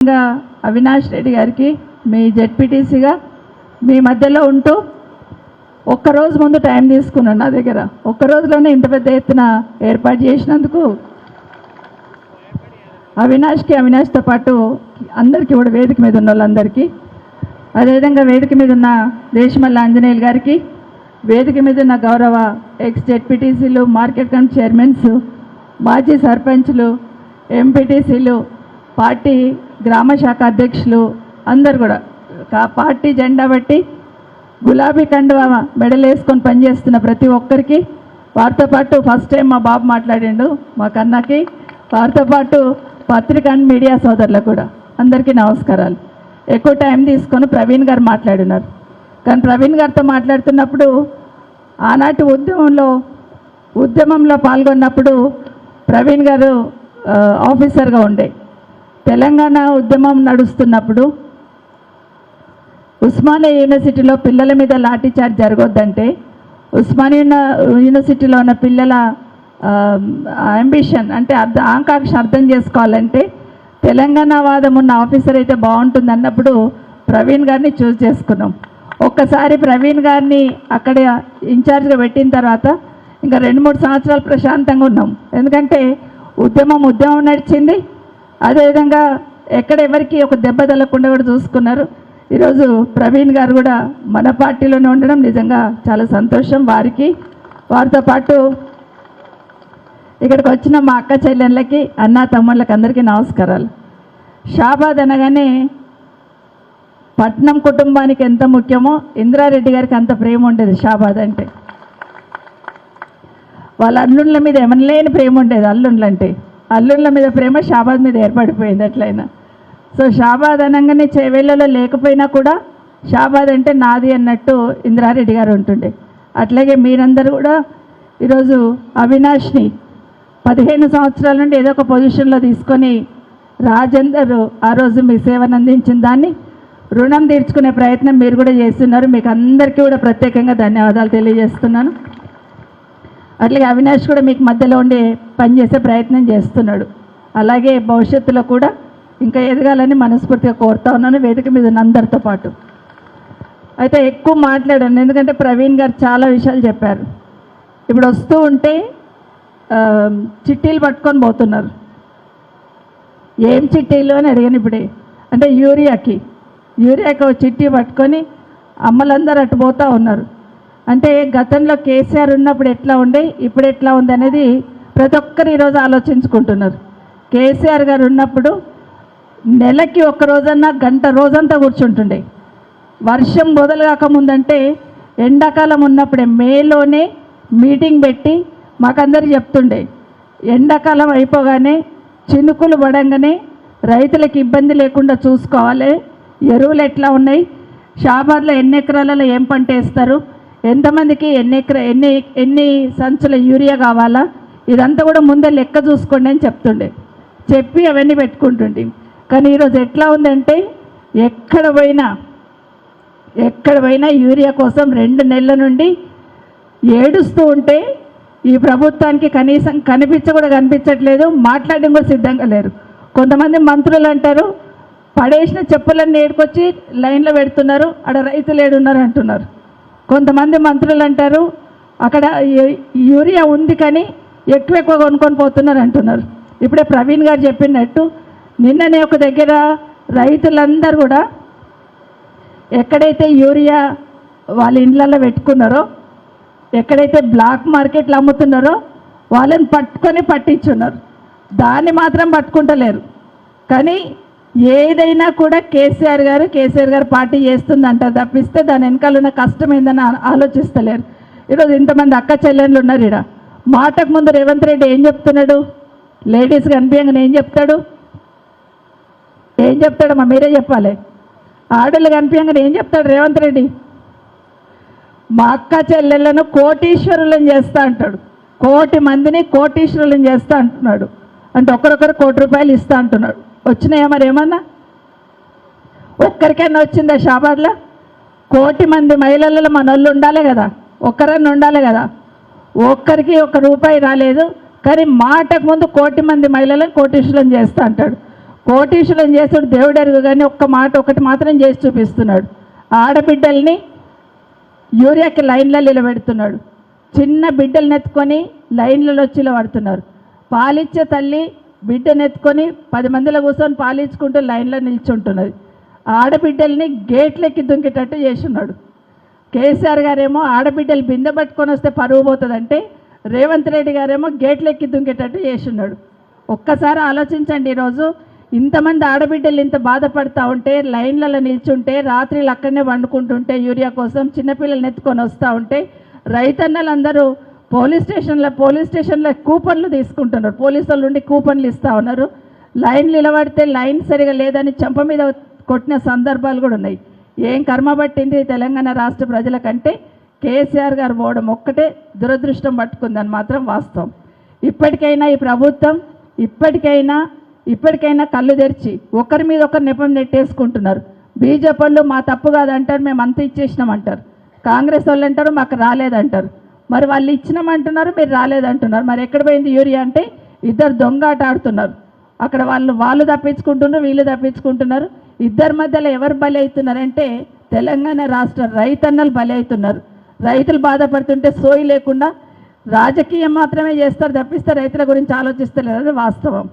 ముఖ్యంగా అవినాష్ రెడ్డి గారికి మీ జెడ్పీటీసీగా మీ మధ్యలో ఉంటూ ఒక్కరోజు ముందు టైం తీసుకున్నాను నా దగ్గర. ఒక్క రోజులోనే ఇంత పెద్ద ఎత్తున ఏర్పాటు చేసినందుకు అవినాష్కి అవినాష్తో పాటు అందరికీ కూడా వేదిక మీద ఉన్న వాళ్ళందరికీ అదేవిధంగా వేదిక మీద ఉన్న దేశమల్ల ఆంజనేయులు గారికి వేదిక మీద ఉన్న గౌరవ ఎక్స్ జెడ్పీటీసీలు మార్కెట్ కమిటీ చైర్మన్స్ మాజీ సర్పంచ్లు ఎంపీటీసీలు పార్టీ గ్రామ శాఖ అధ్యక్షులు అందరు కూడా. పార్టీ జెండా బట్టి గులాబీ కండువా మెడలేసుకొని పనిచేస్తున్న ప్రతి ఒక్కరికి వారితో పాటు ఫస్ట్ టైం మా బాబు మాట్లాడిండు మా కన్నకి. వారితో పాటు పత్రిక అండ్ మీడియా సోదరులకు కూడా అందరికీ నమస్కారాలు. ఎక్కువ టైం తీసుకొని ప్రవీణ్ గారు మాట్లాడినారు. కానీ ప్రవీణ్ గారితో మాట్లాడుతున్నప్పుడు ఆనాటి ఉద్యమంలో ఉద్యమంలో పాల్గొన్నప్పుడు ప్రవీణ్ గారు ఆఫీసర్గా ఉండే. తెలంగాణ ఉద్యమం నడుస్తున్నప్పుడు ఉస్మానియా యూనివర్సిటీలో పిల్లల మీద లాఠీ చార్జ్ జరగొద్దంటే ఉస్మానియా యూనివర్సిటీలో ఉన్న పిల్లల అంబిషన్ అంటే అర్థ ఆకాంక్ష అర్థం చేసుకోవాలంటే తెలంగాణ వాదం ఉన్న ఆఫీసర్ అయితే బాగుంటుంది అన్నప్పుడు ప్రవీణ్ గారిని చూస్ చేసుకున్నాం. ఒక్కసారి ప్రవీణ్ గారిని అక్కడ ఇన్ఛార్జ్గా పెట్టిన తర్వాత ఇంకా రెండు మూడు సంవత్సరాలు ప్రశాంతంగా ఉన్నాం. ఎందుకంటే ఉద్యమం ఉద్యమం నడిచింది. అదేవిధంగా ఎక్కడ ఎవరికి ఒక దెబ్బ తగలకుండా కూడా చూసుకున్నారు. ఈరోజు ప్రవీణ్ గారు కూడా మన పార్టీలోనే ఉండడం నిజంగా చాలా సంతోషం వారికి. వారితో పాటు ఇక్కడికి వచ్చిన మా అక్క చెల్లెళ్ళకి అన్న తమ్ముళ్ళకి అందరికీ నమస్కారాలు. షాబాద్ అనగానే పట్నం కుటుంబానికి ఎంత ముఖ్యమో ఇందిరారెడ్డి గారికి అంత ప్రేమ ఉండేది షాబాద్ అంటే. వాళ్ళ అల్లుండ్ల మీద ఎమనలేని ప్రేమ ఉండేది అల్లుండ్లంటే అల్లుళ్ళ మీద ప్రేమ షాబాద్ మీద ఏర్పడిపోయింది అట్లయినా సో షాబాద్ అనగానే చేవేళ్ళలో లేకపోయినా కూడా షాబాద్ అంటే నాది అన్నట్టు ఇందిరారెడ్డి గారు ఉంటుండే. అట్లాగే మీరందరూ కూడా ఈరోజు అవినాష్ని పదిహేను సంవత్సరాల నుండి ఏదో ఒక పొజిషన్లో తీసుకొని రాజేందర్ ఆ రోజు మీ సేవను అందించిన దాన్ని రుణం తీర్చుకునే ప్రయత్నం మీరు కూడా చేస్తున్నారు. మీకు అందరికీ కూడా ప్రత్యేకంగా ధన్యవాదాలు తెలియజేస్తున్నాను. అట్లాగే అవినాష్ కూడా మీకు మధ్యలో ఉండి పనిచేసే ప్రయత్నం చేస్తున్నాడు. అలాగే భవిష్యత్తులో కూడా ఇంకా ఎదగాలని మనస్ఫూర్తిగా కోరుతా ఉన్నాను వేదిక మీద అందరితో పాటు. అయితే ఎక్కువ మాట్లాడాను ఎందుకంటే ప్రవీణ్ గారు చాలా విషయాలు చెప్పారు. ఇప్పుడు వస్తూ ఉంటే చిట్టీలు పట్టుకొని పోతున్నారు. ఏం చిట్టీలు అని అడిగాను ఇప్పుడే. అంటే యూరియాకి. యూరియాకి ఒక చిట్టి పట్టుకొని అమ్మలందరూ అటు పోతూ ఉన్నారు. అంటే గతంలో కేసీఆర్ ఉన్నప్పుడు ఎట్లా ఉండే ఇప్పుడు ఎట్లా ఉంది అనేది ప్రతి ఒక్కరు ఈరోజు ఆలోచించుకుంటున్నారు. కేసీఆర్ గారు ఉన్నప్పుడు నెలకి ఒక్క రోజన్నా గంట రోజంతా కూర్చుంటుండే. వర్షం మొదలు కాకముందంటే ఎండాకాలం ఉన్నప్పుడే మేలోనే మీటింగ్ పెట్టి మాకందరికి చెప్తుండే ఎండాకాలం అయిపోగానే చినుకులు పడంగానే రైతులకు ఇబ్బంది లేకుండా చూసుకోవాలి. ఎరువులు ఎట్లా ఉన్నాయి? షాబార్లో ఎన్ని ఎకరాలలో ఏం పంట వేస్తారు? ఎంతమందికి ఎన్ని ఎకర ఎన్ని ఎన్ని సంచుల యూరియా కావాలా? ఇదంతా కూడా ముందే లెక్క చూసుకోండి అని చెప్తుండే. చెప్పి అవన్నీ పెట్టుకుంటుండే. కానీ ఈరోజు ఎట్లా ఉందంటే ఎక్కడ పోయినా ఎక్కడ పోయినా యూరియా కోసం రెండు నెలల నుండి ఏడుస్తూ ఉంటే ఈ ప్రభుత్వానికి కనీసం కనిపించ కూడా కనిపించట్లేదు మాట్లాడడం కూడా సిద్ధంగా లేరు. కొంతమంది మంత్రులు అంటారు పడేసిన చెప్పులన్నీ ఏడుకొచ్చి లైన్లో పెడుతున్నారు అక్కడ రైతులు ఏడున్నారు అంటున్నారు కొంతమంది మంత్రులు అంటారు అక్కడ యూరియా ఉంది కానీ ఎక్కువ ఎక్కువ కొనుక్కొని పోతున్నారు అంటున్నారు. ఇప్పుడే ప్రవీణ్ గారు చెప్పినట్టు నిన్ననే ఒక దగ్గర రైతులందరూ కూడా ఎక్కడైతే యూరియా వాళ్ళ ఇండ్లలో పెట్టుకున్నారో ఎక్కడైతే బ్లాక్ మార్కెట్లు అమ్ముతున్నారో వాళ్ళని పట్టుకొని పట్టించున్నారు. దాన్ని మాత్రం పట్టుకుంటలేరు. కానీ ఏదైనా కూడా కేసీఆర్ గారు కేసీఆర్ గారు పార్టీ చేస్తుందంట తప్పిస్తే దాని వెనకాల ఉన్న కష్టం ఏందని ఆలోచిస్తలేరు. ఈరోజు ఇంతమంది అక్క చెల్లెళ్ళు ఉన్నారు ఇక్కడ మాటకు ముందు రేవంత్ రెడ్డి ఏం చెప్తున్నాడు? లేడీస్ కనిపించగానే ఏం చెప్తాడు? ఏం చెప్తాడమ్మా మీరే చెప్పాలి. ఆడళ్ళు కనిపించగానే ఏం చెప్తాడు రేవంత్ రెడ్డి? మా అక్క చెల్లెళ్ళను కోటీశ్వరులను చేస్తా అంటాడు. కోటి మందిని కోటీశ్వరులను చేస్తా అంటున్నాడు. అంటే ఒకరొకరు కోటి రూపాయలు ఇస్తా అంటున్నాడు. వచ్చినాయా మరి ఏమన్నా? ఒక్కరికైనా వచ్చిందా షాబాద్లో? కోటి మంది మహిళలలో మన వాళ్ళు ఉండాలి కదా ఒక్కరన్నా ఉండాలి కదా. ఒక్కరికి ఒక రూపాయి రాలేదు కానీ మాటకు ముందు కోటి మంది మహిళలను కోటీశ్వరం చేస్తా అంటాడు. కోటీశ్వరం చేస్తాడు దేవుడు ఎరుగు కానీ ఒక్క మాట ఒకటి మాత్రం చేసి చూపిస్తున్నాడు. ఆడబిడ్డల్ని యూరియాకి లైన్లో నిలబెడుతున్నాడు. చిన్న బిడ్డలు ఎత్తుకొని లైన్లలో వచ్చి పడుతున్నారు పాలిచ్చే తల్లి బిడ్డను ఎత్తుకొని పది మందిలో కూర్చొని పాలించుకుంటూ లైన్లో నిల్చుంటున్నది. ఆడబిడ్డల్ని గేట్లెక్కి దుంకేటట్టు చేస్తున్నాడు. కేసీఆర్ గారేమో ఆడబిడ్డలు బిందె పట్టుకొని వస్తే పరువు పోతుందంటే రేవంత్ రెడ్డి గారేమో గేట్లెక్కి దుంకేటట్టు చేస్తున్నాడు. ఒక్కసారి ఆలోచించండి ఈరోజు. ఇంతమంది ఆడబిడ్డలు ఇంత బాధపడతా ఉంటే లైన్లలో నిల్చుంటే రాత్రిలు అక్కడనే వండుకుంటుంటే యూరియా కోసం చిన్నపిల్లల్ని ఎత్తుకొని వస్తూ ఉంటే రైతన్నలందరూ పోలీస్ స్టేషన్లో పోలీస్ స్టేషన్లో కూపన్లు తీసుకుంటున్నారు. పోలీసుల నుండి కూపన్లు ఇస్తూ ఉన్నారు. లైన్ నిలబడితే లైన్ సరిగా లేదని చెంప మీద కొట్టిన సందర్భాలు కూడా ఉన్నాయి. ఏం కర్మ పట్టింది తెలంగాణ రాష్ట్ర ప్రజలకంటే? కేసీఆర్ గారు పోవడం ఒక్కటే దురదృష్టం పట్టుకుందని మాత్రం వాస్తవం. ఇప్పటికైనా ఈ ప్రభుత్వం ఇప్పటికైనా ఇప్పటికైనా కళ్ళు తెరిచి ఒకరి మీద ఒకరు నెపం నెట్టేసుకుంటున్నారు. బీజేపీ మా తప్పు కాదంటారు మేము అంత ఇచ్చేసినాం అంటారు కాంగ్రెస్ వాళ్ళు అంటారు మాకు రాలేదంటారు. మరి వాళ్ళు ఇచ్చినామంటున్నారు మీరు రాలేదంటున్నారు. మరి ఎక్కడ పోయింది యూరియా అంటే ఇద్దరు దొంగాట ఆడుతున్నారు. అక్కడ వాళ్ళు వాళ్ళు తప్పించుకుంటున్నారు వీళ్ళు తప్పించుకుంటున్నారు. ఇద్దరి మధ్యలో ఎవరు బలి అవుతున్నారంటే తెలంగాణ రాష్ట్ర రైతన్నలు బలి అవుతున్నారు రైతులు బాధపడుతుంటే సోయి లేకుండా రాజకీయం మాత్రమే చేస్తారు తప్పిస్తే రైతుల గురించి ఆలోచిస్తలేదు అది వాస్తవం.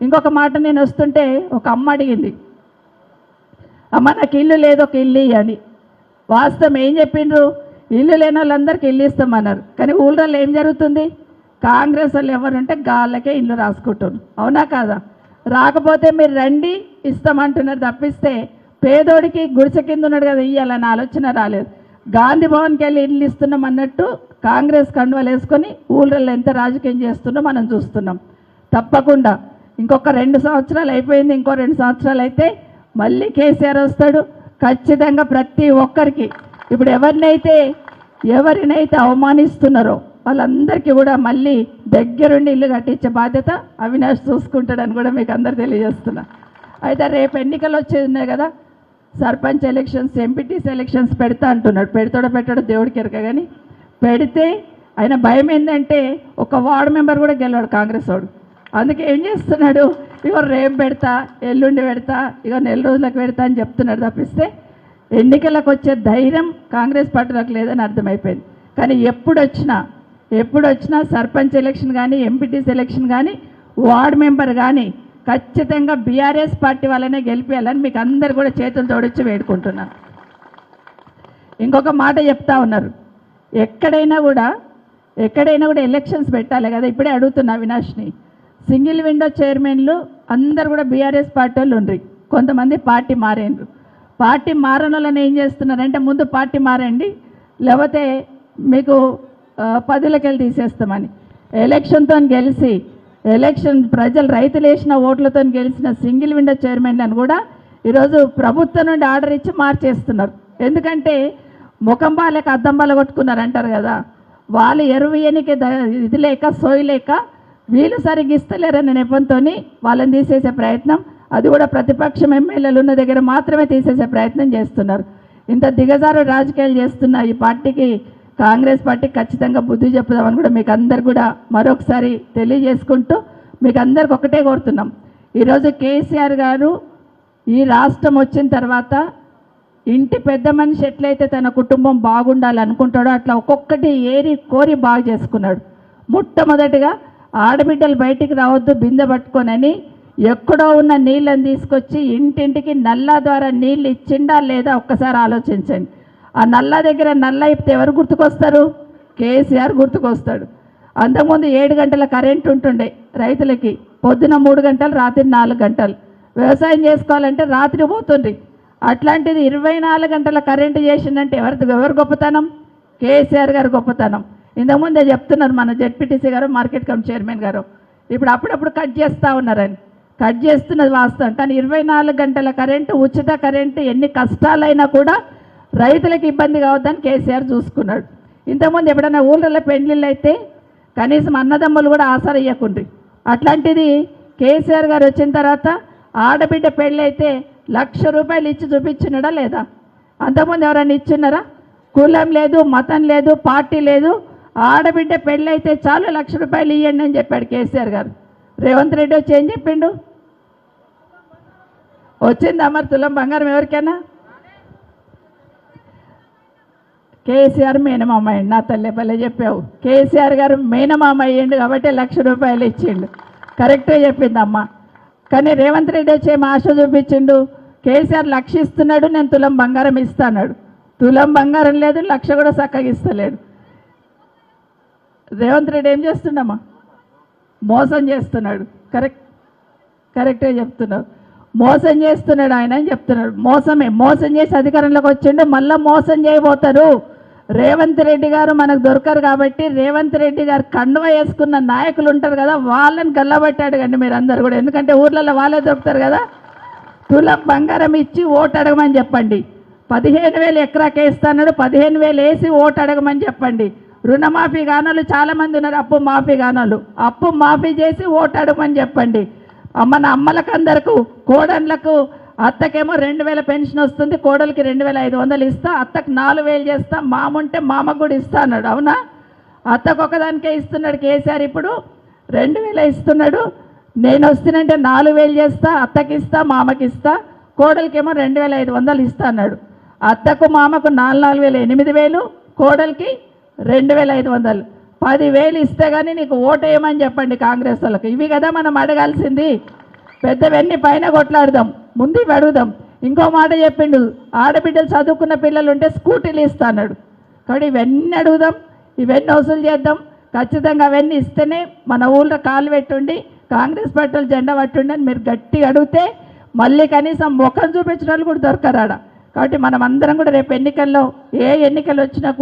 ఇంకొక మాట నేను వస్తుంటే ఒక అమ్మ అడిగింది. అమ్మ నాకు ఇల్లు లేదు ఒక ఇల్లు అని వాస్తవం ఏం చెప్పిండ్రు? ఇల్లు లేని వాళ్ళందరికీ ఇల్లు ఇస్తామన్నారు. కానీ ఊళ్ళో ఏం జరుగుతుంది? కాంగ్రెస్ వాళ్ళు ఎవరుంటే గాళ్ళకే ఇల్లు రాసుకుంటున్నారు. అవునా కాదా? రాకపోతే మీరు రండి ఇస్తామంటున్నారు తప్పిస్తే పేదోడికి గుడిసె కింద ఉన్నాడు కదా ఇయ్యాలని ఆలోచన రాలేదు. గాంధీ భవన్కి వెళ్ళి ఇల్లు ఇస్తున్నాం అన్నట్టు కాంగ్రెస్ కండువలు వేసుకొని ఊళ్ళల్లో ఎంత రాజకీయం చేస్తున్నో మనం చూస్తున్నాం. తప్పకుండా. ఇంకొక రెండు సంవత్సరాలు అయిపోయింది ఇంకో రెండు సంవత్సరాలు అయితే మళ్ళీ కేసీఆర్ వస్తాడు. ఖచ్చితంగా ప్రతి ఒక్కరికి. ఇప్పుడు ఎవరినైతే ఎవరినైతే అవమానిస్తున్నారో వాళ్ళందరికీ కూడా మళ్ళీ దగ్గరుండి ఇల్లు కట్టించే బాధ్యత అవినాష్ చూసుకుంటాడని కూడా మీకు అందరు తెలియజేస్తున్నా. అయితే రేపు ఎన్నికలు వచ్చేది ఉన్నాయి కదా సర్పంచ్ ఎలక్షన్స్ ఎంపీటీస్ ఎలక్షన్స్ పెడతా అంటున్నాడు. పెడతాడో పెట్టాడో దేవుడికి ఎరక కానీ పెడితే ఆయన భయం ఏంటంటే ఒక వార్డు మెంబర్ కూడా గెలవాడు కాంగ్రెస్ వాడు. అందుకే ఏం చేస్తున్నాడు? ఇగో రేపు పెడతా ఎల్లుండి పెడతా ఇగో నెల రోజులకు పెడతా అని చెప్తున్నాడు తప్పిస్తే ఎన్నికలకు వచ్చే ధైర్యం కాంగ్రెస్ పార్టీలకు లేదని అర్థమైపోయింది. కానీ ఎప్పుడు వచ్చినా ఎప్పుడు వచ్చినా సర్పంచ్ ఎలక్షన్ కానీ ఎంపీటీస్ ఎలక్షన్ కానీ వార్డు మెంబర్ కానీ ఖచ్చితంగా బీఆర్ఎస్ పార్టీ వాళ్ళనే గెలిపేయాలని మీకు అందరు కూడా చేతులు తోడొచ్చి వేడుకుంటున్నాను ఇంకొక మాట చెప్తా ఉన్నారు. ఎక్కడైనా కూడా ఎక్కడైనా కూడా ఎలక్షన్స్ పెట్టాలి కదా ఇప్పుడే అడుగుతున్నా వినాష్ని సింగిల్ విండో చైర్మన్లు అందరు కూడా బీఆర్ఎస్ పార్టీ వాళ్ళు ఉండ్రి. కొంతమంది పార్టీ మారేండ్రు. పార్టీ మారనులను ఏం చేస్తున్నారంటే ముందు పార్టీ మారండి లేకపోతే మీకు పదులకెళ్ళి తీసేస్తామని. ఎలక్షన్తో గెలిచి ఎలక్షన్ ప్రజలు రైతులు వేసిన ఓట్లతో గెలిచిన సింగిల్ విండో చైర్మన్లను కూడా ఈరోజు ప్రభుత్వం నుండి ఆర్డర్ ఇచ్చి మార్చేస్తున్నారు. ఎందుకంటే ముఖం బాలేక అద్దం బాల కొట్టుకున్నారు అంటారు కదా. వాళ్ళు ఎరువు ఎనికి ఇది లేక సోయి లేక వీళ్ళు సరిగ్గా ఇస్తలేరనే నెపంతో వాళ్ళని తీసేసే ప్రయత్నం అది కూడా ప్రతిపక్షం ఎమ్మెల్యేలు ఉన్న దగ్గర మాత్రమే తీసేసే ప్రయత్నం చేస్తున్నారు. ఇంత దిగజారు రాజకీయాలు చేస్తున్న ఈ పార్టీకి కాంగ్రెస్ పార్టీ ఖచ్చితంగా బుద్ధి చెప్పుదామని కూడా మీకు అందరు కూడా మరొకసారి తెలియజేసుకుంటూ మీకు అందరికి ఒకటే కోరుతున్నాం. ఈరోజు కేసీఆర్ గారు ఈ రాష్ట్రం వచ్చిన తర్వాత ఇంటి పెద్ద మనిషి ఎట్లయితే తన కుటుంబం బాగుండాలి అనుకుంటాడో అట్లా ఒక్కొక్కటి ఏరి కోరి బాగు చేసుకున్నాడు. మొట్టమొదటిగా ఆడబిడ్డలు బయటికి రావద్దు బిందె పట్టుకొనని ఎక్కడో ఉన్న నీళ్ళని తీసుకొచ్చి ఇంటింటికి నల్లా ద్వారా నీళ్ళు ఇచ్చిండా లేదా ఒక్కసారి ఆలోచించండి. ఆ నల్లా దగ్గర నల్ల ఇప్పితే ఎవరు గుర్తుకొస్తారు? కేసీఆర్ గుర్తుకొస్తాడు. అంతకుముందు ఏడు గంటల కరెంట్ ఉంటుండే రైతులకి. పొద్దున మూడు గంటలు రాత్రి నాలుగు గంటలు. వ్యవసాయం చేసుకోవాలంటే రాత్రి పోతుండ్రి. అట్లాంటిది ఇరవై నాలుగు గంటల కరెంటు చేసిందంటే ఎవరి ఎవరు గొప్పతనం? కేసీఆర్ గారు గొప్పతనం. ఇంతకుముందే చెప్తున్నారు మన జెడ్పీటీసీ గారు మార్కెట్ కమిటీ చైర్మన్ గారు. ఇప్పుడు అప్పుడప్పుడు కట్ చేస్తూ ఉన్నారని. కట్ చేస్తున్నది వాస్తవం. కానీ ఇరవై నాలుగు గంటల కరెంటు ఉచిత కరెంటు ఎన్ని కష్టాలైనా కూడా రైతులకు ఇబ్బంది కావద్దని కేసీఆర్ చూసుకున్నాడు. ఇంతకుముందు ఎప్పుడైనా ఊళ్ళలో పెండ్లిళ్ళు అయితే కనీసం అన్నదమ్ములు కూడా ఆసర ఇవ్వకుండ్రి అట్లాంటిది కేసీఆర్ గారు వచ్చిన తర్వాత ఆడబిడ్డ పెళ్ళి అయితే లక్ష రూపాయలు ఇచ్చి చూపించినడా లేదా? అంతకుముందు ఎవరైనా ఇచ్చున్నారా? కులం లేదు మతం లేదు పార్టీ లేదు. ఆడబిడ్డ పెళ్ళి అయితే చాలు లక్ష రూపాయలు ఇవ్వండి అని చెప్పాడు కేసీఆర్ గారు. రేవంత్ రెడ్డి వచ్చి ఏం చెప్పిండు? వచ్చిందా మరి తులం బంగారం ఎవరికైనా? కేసీఆర్ మేనమామ అయ్యండి నా తల్లి పల్లె చెప్పావు. కేసీఆర్ గారు మేనమామ అయ్యిండు కాబట్టి లక్ష రూపాయలు ఇచ్చిండు. కరెక్ట్గా చెప్పిందమ్మ. కానీ రేవంత్ రెడ్డి వచ్చి ఆశ చూపించిండు? కేసీఆర్ లక్ష ఇస్తున్నాడు నేను తులం బంగారం ఇస్తాన్నాడు. తులం బంగారం లేదు లక్ష కూడా చక్కగా ఇస్తలేడు. రేవంత్ రెడ్డి ఏం చేస్తుండమ్మా? మోసం చేస్తున్నాడు. కరెక్ట్ కరెక్ట్గా చెప్తున్నావు. మోసం చేస్తున్నాడు ఆయన అని చెప్తున్నాడు. మోసమే మోసం చేసి అధికారంలోకి వచ్చిండు మళ్ళీ మోసం చేయబోతారు. రేవంత్ రెడ్డి గారు మనకు దొరకరు కాబట్టి రేవంత్ రెడ్డి గారు కండువ వేసుకున్న నాయకులు ఉంటారు కదా వాళ్ళని గల్లబట్టాడు కండి మీరు అందరు కూడా. ఎందుకంటే ఊర్లలో వాళ్ళే దొరుకుతారు కదా. తులం బంగారం ఇచ్చి ఓటు అడగమని చెప్పండి. పదిహేను వేలు ఎకరాకే ఇస్తాడు పదిహేను వేలు వేసి ఓటు అడగమని చెప్పండి. రుణమాఫీ గానాలు చాలామంది ఉన్నారు అప్పు మాఫీ గానాలు అప్పు మాఫీ చేసి ఓటు అడగమని చెప్పండి. మన అమ్మలకు అందరకు కోడళ్ళకు అత్తకేమో రెండు వేల పెన్షన్ వస్తుంది కోడలికి రెండు వేల ఐదు వందలు ఇస్తా అత్తకు నాలుగు వేలు చేస్తా మామంటే మామకు కూడా ఇస్తా అన్నాడు. అవునా? అత్తకు ఒకదానికే ఇస్తున్నాడు కేసీఆర్ ఇప్పుడు రెండు వేల ఇస్తున్నాడు. నేను వస్తున్నంటే నాలుగు వేలు చేస్తా అత్తకి ఇస్తా మామకి ఇస్తా కోడలికేమో రెండు వేల ఐదు వందలు ఇస్తా అన్నాడు. అత్తకు మామకు నాలుగు నాలుగు వేలు ఎనిమిది వేలు కోడలికి రెండు వేల ఐదు వందలు. పదివేలు ఇస్తే కానీ నీకు ఓటేయమని చెప్పండి కాంగ్రెస్ వాళ్ళకి. ఇవి కదా మనం అడగాల్సింది. పెద్దవన్నీ పైన కొట్లాడదాం ముందు అడుగుదాం. ఇంకో మాట చెప్పిండు ఆడబిడ్డలు చదువుకున్న పిల్లలు ఉంటే స్కూటీలు ఇస్తాడు కాబట్టి ఇవన్నీ అడుగుదాం ఇవన్నీ వసూలు చేద్దాం. ఖచ్చితంగా అవన్నీ ఇస్తేనే మన ఊళ్ళో కాలు పెట్టుండి కాంగ్రెస్ పార్టీలు జెండా పట్టుండి అని మీరు గట్టిగా అడిగితే మళ్ళీ కనీసం ముఖం చూపించిన వాళ్ళు కూడా దొరకరాడ కాబట్టి మనం అందరం కూడా రేపు ఎన్నికల్లో ఏ ఎన్నికలు వచ్చినా